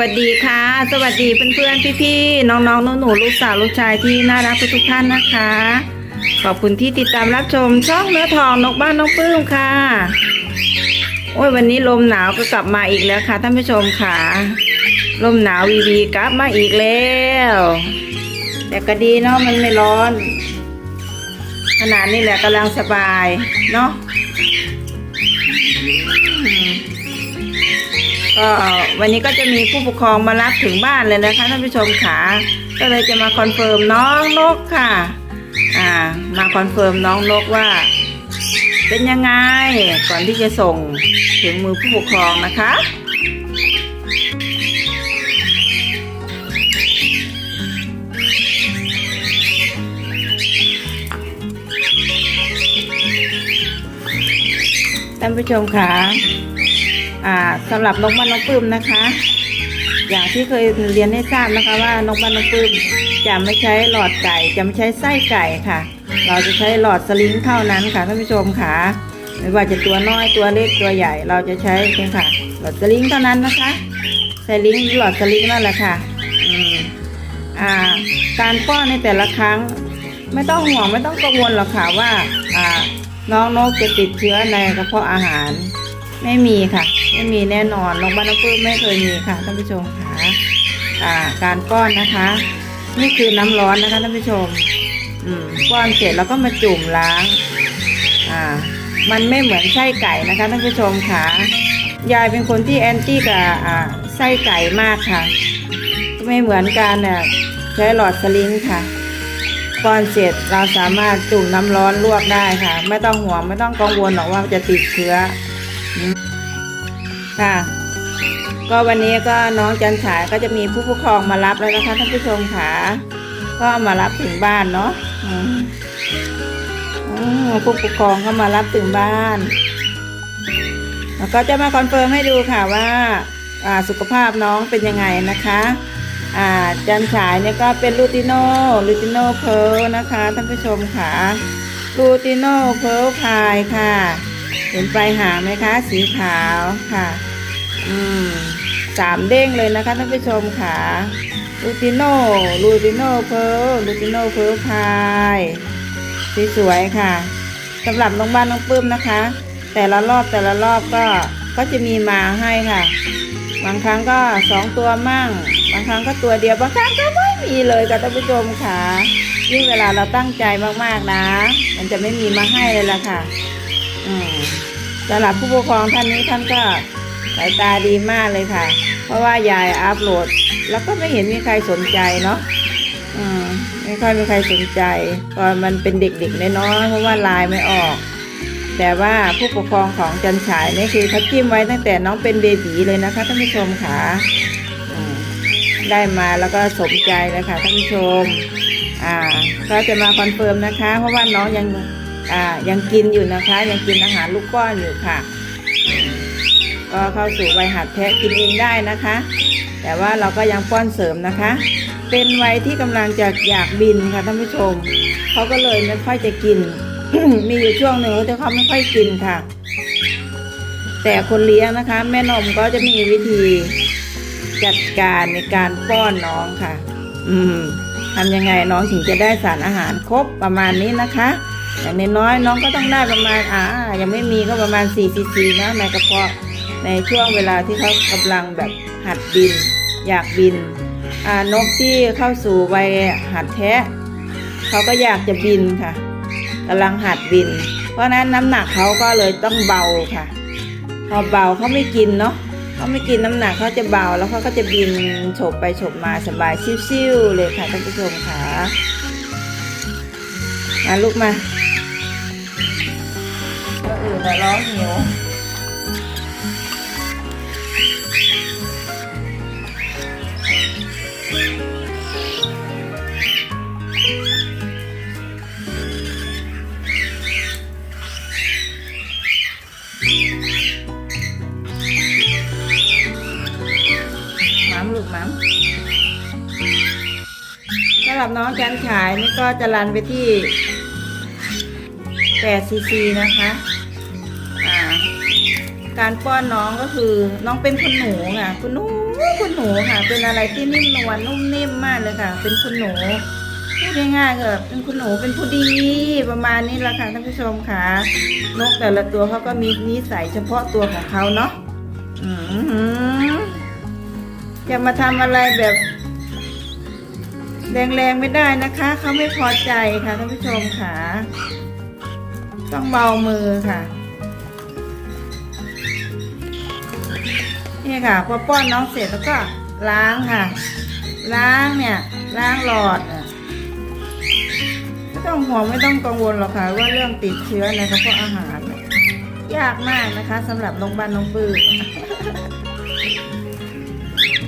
วัสดีค่ะ สวัสดีเพื่อนๆพี่ๆน้องๆหนูลูกสาวลูกชายที่น่ารักทุกๆท่านนะคะ ขอบคุณที่ติดตามรับชมช่องเนื้อทองนกบ้านน้องปื้มค่ะโอ้ยวันนี้ลมหนาวก็กลับมาอีกแล้วค่ะท่านผู้ชมค่ะ ลมหนาววีวีกลับมาอีกแล้ว แต่ก็ดีเนาะมันไม่ร้อน ขนาดนี้แหละกำลังสบายเนาะ ก็วันนี้ก็จะมีผู้ปกครองมารับถึงบ้านเลยนะคะท่านผู้ชมขาก็เลยจะมาคอนเฟิร์มน้องนกค่ะอ่ามาคอนเฟิร์มน้องนกว่า เป็นยังไงก่อนที่จะส่งถึงมือผู้ปกครองนะคะท่านผู้ชมคะอ่า สำหรับนกบ้านนกปื้มนะคะ อย่างที่เคยเรียนให้ทราบนะคะว่านกบ้านนกปื้มจะไม่ใช้หลอดไก่จะไม่ใช้ไส้ไก่ค่ะ เราจะใช้หลอดสลิงเท่านั้นค่ะท่านผู้ชมค่ะไม่ว่าจะตัวน้อยตัวเล็กตัวใหญ่ เราจะใช้เพียงค่ะ หลอดสลิงเท่านั้นนะคะสลิงหลอดสลิงนั่นแหละค่ะอ่าการป้อนในแต่ละครั้ง ไม่ต้องห่วงไม่ต้องกังวลหรอกค่ะว่าอ่าน้องนกจะติดเชื้อในกระเพาะอาหาร ไม่มีค่ะ ไม่มีแน่นอนโรงพยาบาลน้ำพึ่งไม่เคยมีค่ะท่านผู้ชมค่ะการป้อนนะคะ นี่คือน้ำร้อนนะคะท่านผู้ชม อืมป้อนเสร็จแล้วก็มาจุ่มล้าง อ่า มันไม่เหมือนไส้ไก่นะคะท่านผู้ชมค่ะยายเป็นคนที่แอนตี้กับอ่าไส้ไก่มากค่ะ ไม่เหมือนกันเนี่ยใช้หลอดสลิงค่ะป้อนเสร็จเราสามารถจุ่มน้ำร้อนลวกได้ค่ะ ไม่ต้องห่วงไม่ต้องกังวลหรอกว่าจะติดเชื้อ ค่ะ ก็วันนี้ก็น้องจันฉายก็จะมีผู้ปกครองมารับแล้วนะคะท่านผู้ชมค่ะก็มารับถึงบ้านเนาะผู้ปกครองก็มารับถึงบ้าน แล้วก็จะมาคอนเฟิร์มให้ดูค่ะว่าอ่าสุขภาพน้องเป็นยังไงนะคะอ่าจันฉายเนี่ยก็เป็นลูติโนลูติโนเพลนะคะท่านผู้ชมค่ะลูติโนเพลพายค่ะ เห็นปลายหางไหมคะ สีขาวค่ะ อืมสามเด้งเลยนะคะท่านผู้ชมค่ะลูติโน่ลูติโน่เพลลูติโน่เพลพายสสวยค่ะสำหรับน้องบ้านน้องปื้มนะคะ แต่ละรอบแต่ละรอบก็ก็จะมีมาให้ค่ะ บางครั้งก็สองตัวมั่ง บางครั้งก็ตัวเดียวบางครั้งก็ไม่มีเลยค่ะท่านผู้ชมค่ะยิ่งเวลาเราตั้งใจมากๆนะ มันจะไม่มีมาให้เลยล่ะค่ะ สำหรับผู้ปกครองท่านนี้ท่านก็สายตาดีมากเลยค่ะ เพราะว่ายายอัพโหลด แล้วก็ไม่เห็นมีใครสนใจเนาะอืมไม่ค่อยมีใครสนใจตอนมันเป็นเด็กๆน้อยๆเพราะว่าลายไม่ออก แต่ว่าผู้ปกครองของจันฉายนี่คือเขาจิ้มไว้ตั้งแต่น้องเป็นเบบีเลยนะคะท่านผู้ชมค่ะได้มาแล้วก็สมใจเลยค่ะท่านผู้ชม อ่า ก็จะมาคอนเฟิร์มนะคะ เพราะว่าน้องยัง อ่ายังกินอยู่นะคะ ยังกินอาหารลูกป้อนอยู่ค่ะ ก็เข้าสู่วัยหัดแทะกินเองได้นะคะ แต่ว่าเราก็ยังป้อนเสริมนะคะ เป็นวัยที่กำลังจะอยากบินค่ะท่านผู้ชมเขาก็เลยไม่ค่อยจะกิน มีอยู่ช่วงหนึ่งที่เขาไม่ค่อยกินค่ะ แต่คนเลี้ยงนะคะ แม่นมก็จะมีวิธีจัดการในการป้อนน้องค่ะ อืมทำยังไงน้องถึงจะได้สารอาหารครบประมาณนี้นะคะ อย่างน้อยๆน้องก็ต้องได้ประมาณอ่ายังไม่มีก็ประมาณ4ซีซีนะในกระเพาะในช่วงเวลาที่เขากำลังแบบหัดบิน อยากบินอ่านกที่เข้าสู่วัยหัดแทะเขาก็อยากจะบินค่ะกำลังหัดบิน เพราะฉะนั้นน้ำหนักเขาก็เลยต้องเบาค่ะ พอเบาเขาไม่กินเนาะเขาไม่กินน้ำหนักเขาจะเบาแล้วเขาก็จะบินโฉบไปโฉบมาสบายชิวๆเลยค่ะท่านผู้ชมค่ะ มาลูกมาก็อื่นแต่ร้องหิวหมามลูกหมามสำหรับน้องจันฉายนี่ก็จะรันไปที่ 8ซีซีนะคะการป้อนน้องก็คือน้องเป็นคนหนูค่ะ คุณหนูคุณหนูค่ะ เป็นอะไรที่นิ่มนวลนุ่มนิ่มมากเลยค่ะ เป็นคุณหนูพูดง่ายๆก็เป็นคุณหนูเป็นผู้ดีประมาณนี้แหละค่ะท่านผู้ชมค่ะนกแต่ละตัวเขาก็มีนิสัยเฉพาะตัวของเขาเนาะอืมจะมาทำอะไรแบบแรงๆไม่ได้นะคะ เขาไม่พอใจค่ะท่านผู้ชมค่ะ ต้องเบามือค่ะ นี่ค่ะ พอป้อนน้องเสร็จแล้วก็ล้างค่ะ ล้างเนี่ย ล้างหลอดไม่ต้องห่วงไม่ต้องกังวลหรอกค่ะ ว่าเรื่องติดเชื้อในกระเพาะอาหาร ยากมากนะคะสำหรับน้องบ้านน้องปื้อ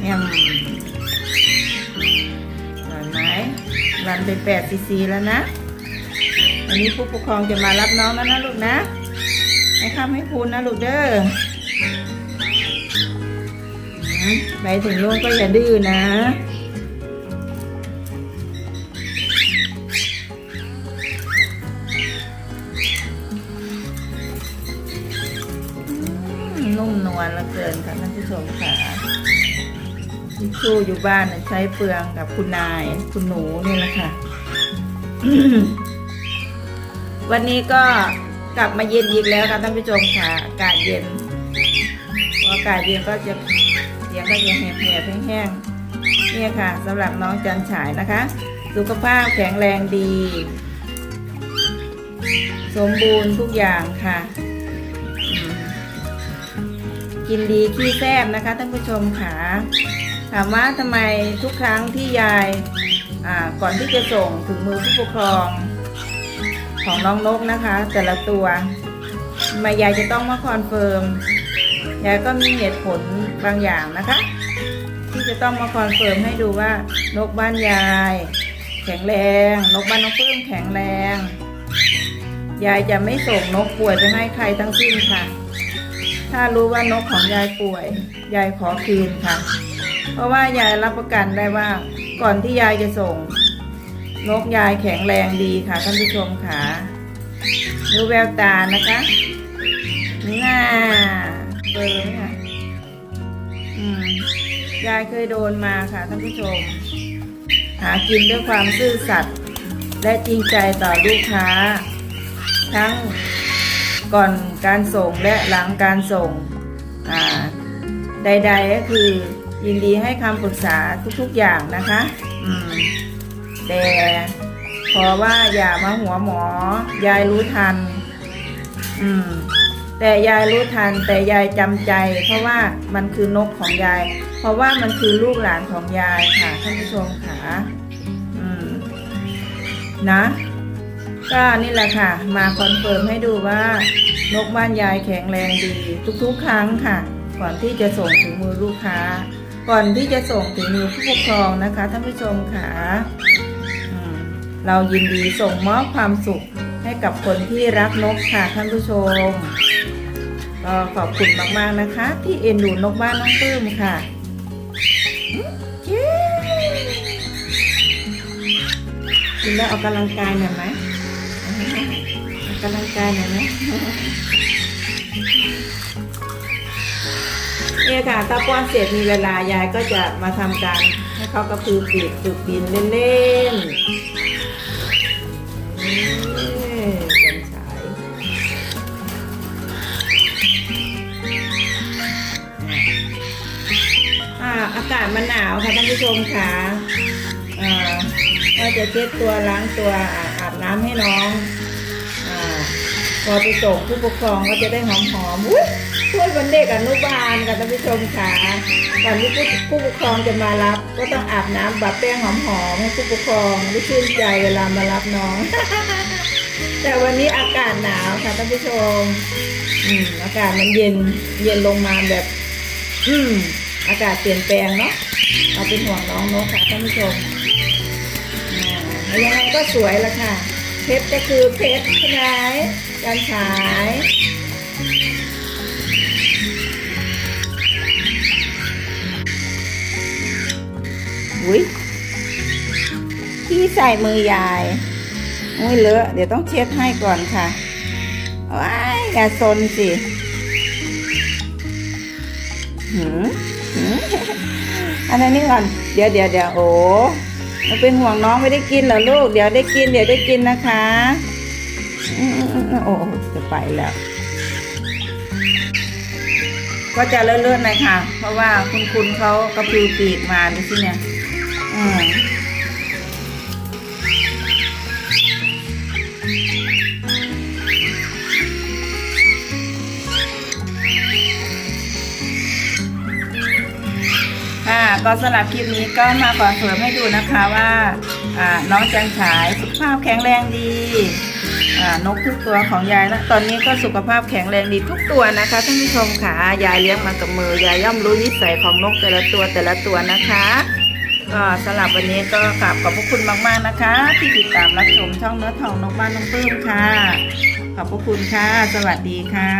เนี่ยเห็นไหมรันไปแปดซีซีแล้วนะ วันนี้ผู้ปกครองจะมารับน้องแล้วนะลูกนะ ให้ข้ามให้คุณนะลูกเด้อไปถึงนู่นก็อย่าดื้อนะนุ่มนวลเหลือเกินค่ะท่านผู้ชมค่ะทิชชู่อยู่บ้านน่ะใช้เปลืองกับคุณนายคุณหนูนี่แหละค่ะ วันนี้ก็กลับมาเย็นอีกแล้วค่ะท่านผู้ชมค่ะอากาศเย็นพออากาศเย็นก็จะเสียงก็จะแหบแหบแห้งๆเนี่ยค่ะสำหรับน้องจันฉายนะคะ สุขภาพแข็งแรงดี สมบูรณ์ทุกอย่างค่ะกินดีขี้แซ่บนะคะท่านผู้ชมค่ะถามว่าทำไมทุกครั้งที่ยายก่อนที่จะส่งถึงมือผู้ปกครอง ของน้องนกนะคะ แต่ละตัวทำไมยายจะต้องมาคอนเฟิร์มยายก็มีเหตุผลบางอย่างนะคะ ที่จะต้องมาคอนเฟิร์มให้ดูว่านกบ้านยาย แข็งแรง นกบ้านน้องปื้มแข็งแรง ยายจะไม่ส่งนกป่วยไปให้ใครทั้งสิ้นค่ะ ถ้ารู้ว่านกของยายป่วย ยายขอคืนค่ะ เพราะว่ายายรับประกันได้ว่าก่อนที่ยายจะส่ง นกยายแข็งแรงดีค่ะท่านผู้ชมค่ะดูแววตานะคะน่าเบอร์เนี่ยอืมยายเคยโดนมาค่ะท่านผู้ชม หากินด้วยความซื่อสัตย์และจริงใจต่อลูกค้า ทั้งก่อนการส่งและหลังการส่งอ่าใดๆก็คือยินดีให้คำปรึกษาทุกๆอย่างนะคะ อืม แต่ขอว่าอย่ามาหัวหมอ ยายรู้ทัน อืม แต่ยายรู้ทัน แต่ยายจำใจ เพราะว่ามันคือนกของยาย เพราะว่ามันคือลูกหลานของยายค่ะท่านผู้ชมค่ะอืม นะก็นี่แหละค่ะ มาคอนเฟิร์มให้ดูว่านกบ้านยายแข็งแรงดี ทุกๆ ครั้งค่ะ ก่อนที่จะส่งถึงมือลูกค้า ก่อนที่จะส่งถึงมือผู้ปกครองนะคะท่านผู้ชมค่ะ เรายินดีส่งมอบความสุขให้กับคนที่รักนกค่ะท่านผู้ชมก็ขอบคุณมากๆนะคะ ที่เอ็นดูนกบ้านน้องปื้มค่ะเย้กินแล้วออกกำลังกายหน่อยไหมออกกำลังกายหน่อยไหมเนี่ยค่ะถ้าป้อนเสร็จมีเวลายายก็จะมาทำการให้เขากระพือปีกฝึกบินเล่นๆ อากาศมันหนาวค่ะท่านผู้ชมค่ะอ่าก็จะเช็ดตัวล้างตัวอาบน้ำให้น้องอ่าพอไปส่งผู้ปกครองก็จะได้หอมหอมอุ้ยช่วยวันเด็กอนุบาลค่ะท่านผู้ชมค่ะก่อนที่ผู้ผู้ปกครองจะมารับ ก็ต้องอาบน้ำบับแป้งหอมหอมๆให้ผู้ปกครองได้ชื่นใจเวลามารับน้อง แต่วันนี้อากาศหนาวค่ะท่านผู้ชมอืมอากาศมันเย็นเย็นลงมาแบบ อืม อากาศเปลี่ยนแปลงเนาะเอาเป็นห่วงน้องนกค่ะท่านผู้ชมอ่าแล้วยังไงก็สวยละค่ะ เพชรก็คือเพชรใช่ไหมการฉายอุ้ยที่ใส่มือยายอุ้ยเลอะ เดี๋ยวต้องเช็ดให้ก่อนค่ะว้ายอย่าซนสิหืม อันนั้นนี่ก่อน เดี๋ยวเดี๋ยวเดี๋ยวโอ้มันเป็นห่วงน้องไม่ได้กินเหรอลูก เดี๋ยวได้กิน เดี๋ยวได้กินนะคะโอ้โอ้จะไปแล้ว ก็จะเลื่อนๆหน่อยค่ะ เพราะว่าคุณคุณเขากระพือปีกมาดูสิเนี่ย อืม ก็สำหรับคลิปนี้ก็มาขอเสริมให้ดูนะคะว่าน้องจันฉายสุขภาพแข็งแรงดีนกทุกตัวของยายนะตอนนี้ก็สุขภาพแข็งแรงดีทุกตัวนะคะท่านผู้ชมค่ะยายเลี้ยงมากับมือยายย่อมรู้นิสัยของนกแต่ละตัวแต่ละตัวนะคะก็สำหรับวันนี้ก็กราบขอบพระคุณมากๆนะคะ ที่ติดตามรับชมช่องเนื้อทองนกบ้านน้องปลื้มค่ะ ขอบพระคุณค่ะ สวัสดีค่ะ